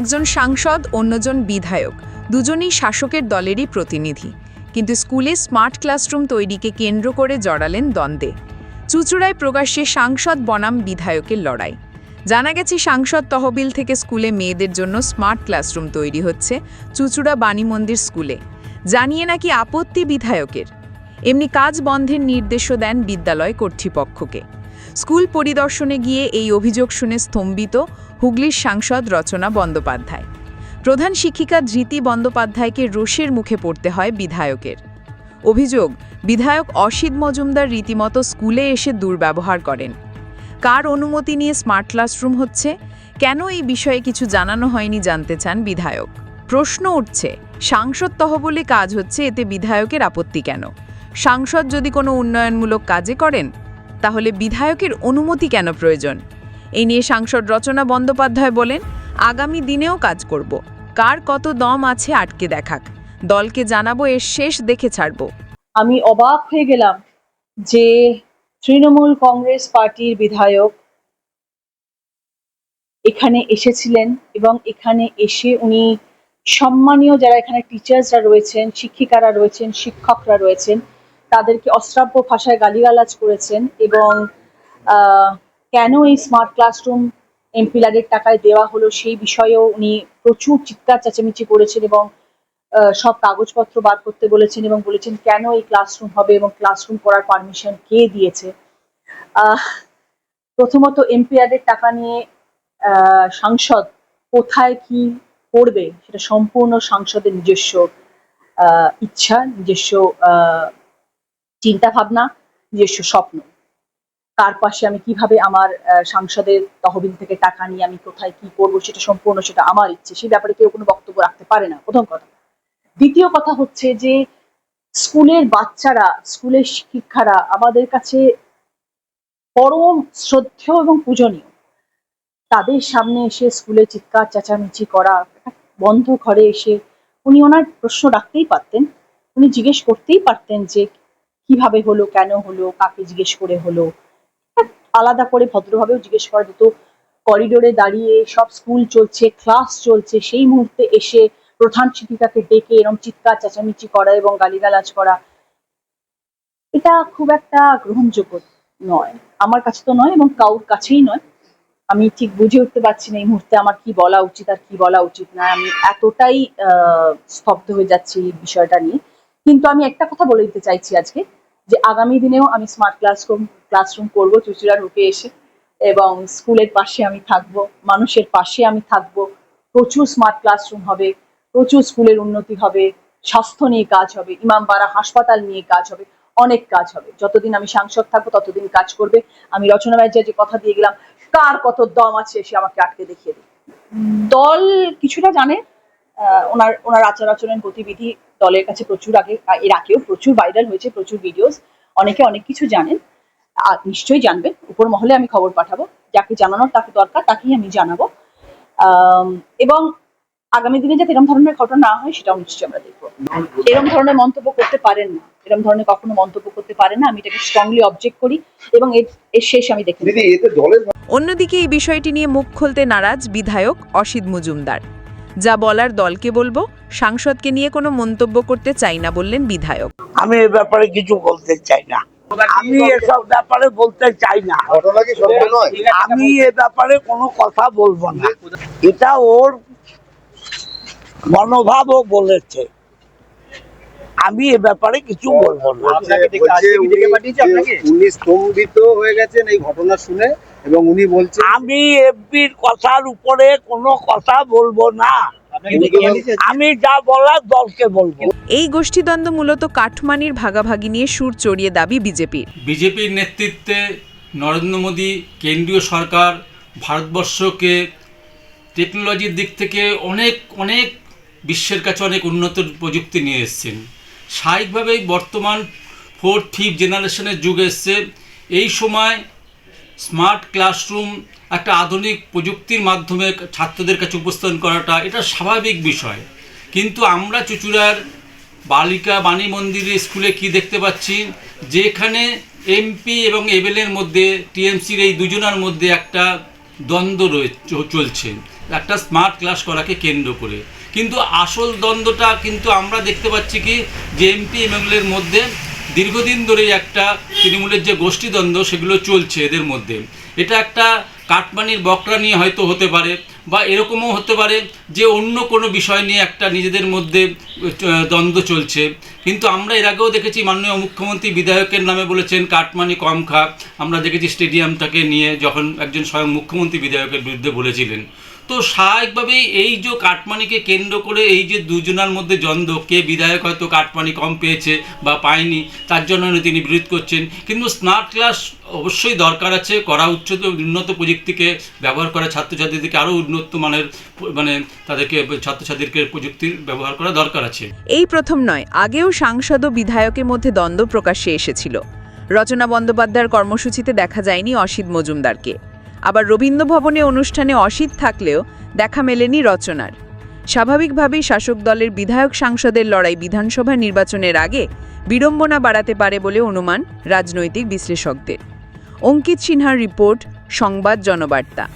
একজন সাংসদ, অন্যজন বিধায়ক। দুজনেই শাসকের দলেরই প্রতিনিধি। কিন্তু স্কুলে স্মার্ট ক্লাসরুম তৈরিকে কেন্দ্র করে জড়ালেন দ্বন্দ্বে। চুচুড়ায় প্রকাশ্যে সাংসদ বনাম বিধায়কের লড়াই। জানা গেছে, সাংসদ তহবিল থেকে স্কুলে মেয়েদের জন্য স্মার্ট ক্লাসরুম তৈরি হচ্ছে চুচুড়া বাণী মন্দির স্কুলে। জানিয়ে নাকি আপত্তি বিধায়কের? এমনি কাজ বন্ধের নির্দেশও দেন বিদ্যালয় কর্তৃপক্ষকে। স্কুল পরিদর্শনে গিয়ে এই অভিযোগ শুনে স্তম্ভিত হুগলির সাংসদ রচনা বন্দ্যোপাধ্যায়। প্রধান শিক্ষিকা ধৃতি বন্দ্যোপাধ্যায়কে রোষের মুখে পড়তে হয় বিধায়কের। অভিযোগ, বিধায়ক অসিত মজুমদার রীতিমতো স্কুলে এসে দুর্ব্যবহার করেন। কার অনুমতি নিয়ে স্মার্ট ক্লাসরুম হচ্ছে? কেন এই বিষয়ে কিছু জানানো হয়নি জানতে চান বিধায়ক। প্রশ্ন উঠছে, সাংসদ তহবলে কাজ হচ্ছে, এতে বিধায়কের আপত্তি কেন? সাংসদ যদি কোনো উন্নয়নমূলক কাজে করেন তাহলে বিধায়কের অনুমতি কেন প্রয়োজন? এই নিয়ে সাংসদ রচনা বন্দ্যোপাধ্যায় বলেন, আগামী দিনেও কাজ করব। কার কত দম আছে আটকে দেখাক। দলকে জানাব, এর শেষ দেখে ছাড়ব। আমি অবাক হয়ে গেলাম যে তৃণমূল কংগ্রেস পার্টির বিধায়ক এখানে এসেছিলেন এবং এখানে এসে উনি সম্মানীয় যারা এখানে টিচার্সরা রয়েছেন, শিক্ষিকারা রয়েছেন, শিক্ষকরা রয়েছেন তাদেরকে অশ্রাব্য ভাষায় গালিগালাজ করেছেন এবং কেন এই স্মার্ট ক্লাসরুম এমপিলারের টাকায় দেওয়া হলো সেই বিষয়েও উনি প্রচুর চিৎকার চেঁচামেচি করেছেন এবং সব কাগজপত্র বার করতে বলেছেন এবং বলেছেন কেন এই ক্লাসরুম হবে এবং ক্লাসরুম করার পারমিশন কে দিয়েছে। প্রথমত এমপিআরের টাকা নিয়ে সাংসদ কোথায় কি করবে সেটা সম্পূর্ণ সাংসদের নিজস্ব ইচ্ছা, নিজস্ব চিন্তা ভাবনা নিজস্ব স্বপ্ন। কার পাশে আমি কীভাবে আমার সাংসদের তহবিল থেকে টাকা নিয়ে আমি কোথায় কি করব সেটা সম্পূর্ণ সেটা আমার ইচ্ছে সেই ব্যাপারে কেউ কোনো বক্তব্য রাখতে পারে না। প্রথম কথা। দ্বিতীয় কথা হচ্ছে যে, স্কুলের বাচ্চারা, স্কুলের শিক্ষারা আমাদের কাছে পরম শ্রদ্ধেয় এবং পূজনীয়। তাদের সামনে এসে স্কুলে চিৎকার, চেঁচামেচি করা বন্ধ ঘরে এসে উনি ওনার প্রশ্ন রাখতেই পারতেন, উনি জিজ্ঞেস করতেই পারতেন যে কীভাবে হলো, কেন হলো, কাকে জিজ্ঞেস করে হলো? আলাদা করে ভদ্রভাবেও জিজ্ঞেস করা যেত। করিডোরে দাঁড়িয়ে সব স্কুল চলছে ক্লাস চলছে, সেই মুহূর্তে এসে প্রধান শিক্ষিকাকে ডেকে এরকম চিৎকার, চেঁচামেচি করা এবং গালিগালাজ করা। এটা খুব একটা গ্রহণযোগ্য নয়। আমার কাছে তো নয় এবং কাউর কাছেই নয়। আমি ঠিক বুঝে উঠতে পারছি না এই মুহূর্তে আমার কি বলা উচিত আর কি বলা উচিত না। আমি এতটাই স্তব্ধ হয়ে যাচ্ছি এই বিষয়টা নিয়ে। কিন্তু আমি একটা কথা বলে দিতে চাইছি আজকে। যে আগামী দিনেও আমি স্মার্ট ক্লাসরুম ক্লাসরুম করব চুচুড়া রূপে এসে এবং স্কুলের পাশে আমি থাকব, মানুষের পাশে আমি থাকব। প্রচুর স্মার্ট ক্লাসরুম হবে, প্রচুর স্কুলের উন্নতি হবে, স্বাস্থ্য নিয়ে কাজ হবে ইমামবাড়া হাসপাতাল নিয়ে কাজ হবে, অনেক কাজ হবে। যতদিন আমি সাংসদ থাকব, ততদিন কাজ করবে। আমি রচনা ব্যানার্জি যে কথা দিয়ে গেলাম, কার কত দম আছে, সে আমাকে আটকে দেখিয়ে দিই দল কিছুটা জানে ওনার ওনার আচার আচরণ গতিবিধি দলের কাছে প্রচুর আগে এর আগেও প্রচুর ভাইরাল হয়েছে প্রচুর ভিডিওস অনেকে অনেক কিছু জানেন। আর নিশ্চয়ই জানবেন। উপর মহলে আমি খবর পাঠাবো। যাকে জানানোর তাকে দরকার তাকেই আমি জানাব। এবং আগামী দিনে যাতে এরকম ধরনের ঘটনা না হয় সেটাও নিশ্চয়ই আমরা দেখব। এরকম ধরনের মন্তব্য করতে পারেন না। এরকম ধরনের কখনো মন্তব্য করতে পারেন না। আমি এটাকে স্ট্রংলি অবজেক্ট করি এবং এর এর শেষ আমি দেখে অন্যদিকে এই বিষয়টি নিয়ে মুখ খুলতে নারাজ বিধায়ক অসিত মজুমদার। যা বলার দলকে বলব সাংসদকে নিয়ে কোনো মন্তব্য করতে চাই না বললেন বিধায়ক। আমি এ ব্যাপারে কিছু বলতে চাই না। আমি এসব ব্যাপারে বলতে চাই না। আমি এ ব্যাপারে কোনো কথা বলব না। এটা ওর মনোভাবও বলেছে। আমি এ ব্যাপারে কিছু বলব না। উনি স্তম্ভিত হয়ে গেছেন এই ঘটনা শুনে এবং উনি বলছেন আমি এফবির কথার উপরে কোনো কথা বলব না। আমি যা বলার দলকে বলব। এই গোষ্ঠীদ্বন্দ্ব মূলত কাঠমানির ভাগাভাগি নিয়ে সুর চড়িয়ে দাবি বিজেপির। বিজেপির নেতৃত্বে নরেন্দ্র মোদী কেন্দ্রীয় সরকার ভারতবর্ষকে টেকনোলজির দিক থেকে অনেক অনেক বিশ্বের কাছে অনেক উন্নত প্রযুক্তি নিয়ে এসেছেন। স্বাভাবিকভাবেই বর্তমান ফোর্থ ফিফথ জেনারেশনের যুগ এসছে। এই সময় স্মার্ট ক্লাসরুম একটা আধুনিক প্রযুক্তির মাধ্যমে ছাত্রদের কাছে উপস্থাপন করাটা এটা স্বাভাবিক বিষয়। কিন্তু আমরা চুচুড়ার বালিকা বাণী মন্দিরের স্কুলে কি দেখতে পাচ্ছি? যেখানে এমপি এবং এমএলএর মধ্যে, টিএমসির এই দুজনার মধ্যে একটা দ্বন্দ্ব রয়ে চলছে। একটা স্মার্ট ক্লাস করাকে কেন্দ্র করে। কিন্তু আসল দ্বন্দ্বটা কিন্তু আমরা দেখতে পাচ্ছি কি, যে এমপি এমএলএর মধ্যে দীর্ঘদিন ধরে একটা তৃণমূলের যে গোষ্ঠীদ্বন্দ্ব সেগুলো চলছে এদের মধ্যে। এটা একটা কাটমানির বকরা নিয়ে হয়তো হতে পারে বা এরকমও হতে পারে যে অন্য কোনো বিষয় নিয়ে একটা নিজেদের মধ্যে দ্বন্দ্ব চলছে। কিন্তু আমরা এর আগেও দেখেছি মাননীয় মুখ্যমন্ত্রী বিধায়কের নামে বলেছেন, কাটমানি কম খা আমরা দেখেছি স্টেডিয়ামটাকে নিয়ে যখন একজন স্বয়ং মুখ্যমন্ত্রী বিধায়কের বিরুদ্ধে বলেছিলেন। তো স্বাভাবিকভাবেই এই যে কাটমানিকে কেন্দ্র করে এই যে দুজনার মধ্যে দ্বন্দ্ব, কে বিধায়ক হয়তো কাটমানি কম পেয়েছে বা পায়নি, তার জন্য তিনি বিরোধ করছেন। কিন্তু স্মার্ট ক্লাস অবশ্যই দরকার আছে, করা উচ্চত উন্নত প্রযুক্তিকে ব্যবহার করা ছাত্রছাত্রীদেরকে আরও উন্নত মানের মানে তাদেরকে ছাত্রছাত্রীদেরকে প্রযুক্তির ব্যবহার করা দরকার আছে। এই প্রথম নয়, আগেও সাংসদ ও বিধায়কের মধ্যে দ্বন্দ্ব প্রকাশ্যে এসেছিল। রচনা বন্দ্যোপাধ্যায়ের কর্মসূচিতে দেখা যায়নি অসিত মজুমদারকে। আবার রবীন্দ্র ভবনে অনুষ্ঠানে অসিত থাকলেও দেখা মেলেনি রচনার। স্বাভাবিকভাবেই শাসক দলের বিধায়ক সাংসদের লড়াই বিধানসভা নির্বাচনের আগে বিড়ম্বনা বাড়াতে পারে বলে অনুমান রাজনৈতিক বিশ্লেষকদের। অঙ্কিত সিনহার রিপোর্ট, সংবাদ জনবার্তা।